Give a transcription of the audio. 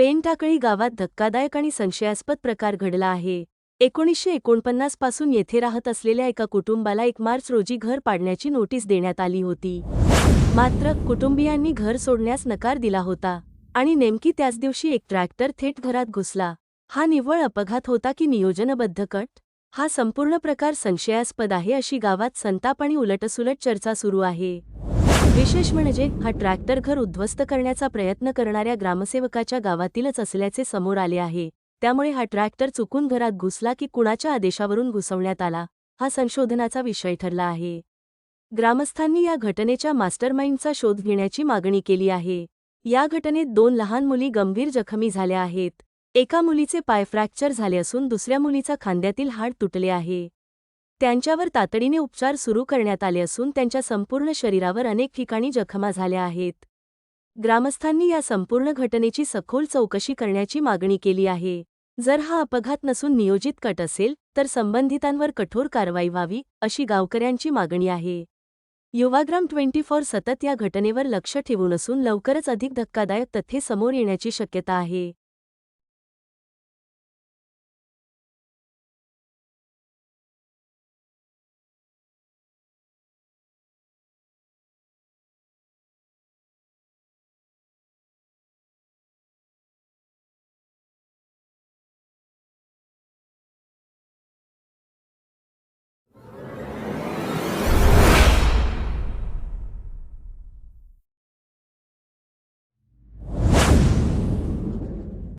पेनटाकळी गावात धक्कादायक आणि संशयास्पद प्रकार घडला आहे. एकोणीसशे एकोणपन्नासपासून येथे राहत असलेल्या एका कुटुंबाला एक मार्च रोजी घर पाडण्याची नोटीस देण्यात आली होती. मात्र कुटुंबियांनी घर सोडण्यास नकार दिला होता आणि नेमकी त्याच दिवशी एक ट्रॅक्टर थेट घरात घुसला. हा निव्वळ अपघात होता की नियोजनबद्ध कट? हा संपूर्ण प्रकार संशयास्पद आहे अशी गावात संताप आणि उलटसुलट चर्चा सुरू आहे. विशेष म्हणजे हा ट्रॅक्टर घर उद्ध्वस्त करण्याचा प्रयत्न करणाऱ्या ग्रामसेवकाच्या गावातीलच असल्याचे समोर आले आहे. त्यामुळे हा ट्रॅक्टर चुकून घरात घुसला की कुणाच्या आदेशावरून घुसवण्यात आला हा संशोधनाचा विषय ठरला आहे. ग्रामस्थांनी या घटनेच्या मास्टरमाइंडचा शोध घेण्याची मागणी केली आहे. या घटनेत दोन लहान मुली गंभीर जखमी झाल्या आहेत. एका मुलीचे पाय फ्रॅक्चर झाले असून दुसऱ्या मुलीचा खांद्यातील हाड तुटले आहे. त्यांच्यावर तातडीने उपचार सुरू करण्यात आले असून त्यांच्या संपूर्ण शरीरावर अनेक ठिकाणी जखमा झाल्या आहेत. ग्रामस्थांनी या संपूर्ण घटनेची सखोल चौकशी करण्याची मागणी केली आहे. जर हा अपघात नसून नियोजित कट असेल तर संबंधितांवर कठोर कारवाई व्हावी अशी गावकऱ्यांची मागणी आहे. युवाग्राम ट्वेंटी फोर सतत या घटनेवर लक्ष ठेवून असून लवकरच अधिक धक्कादायक तथ्ये समोर येण्याची शक्यता आहे.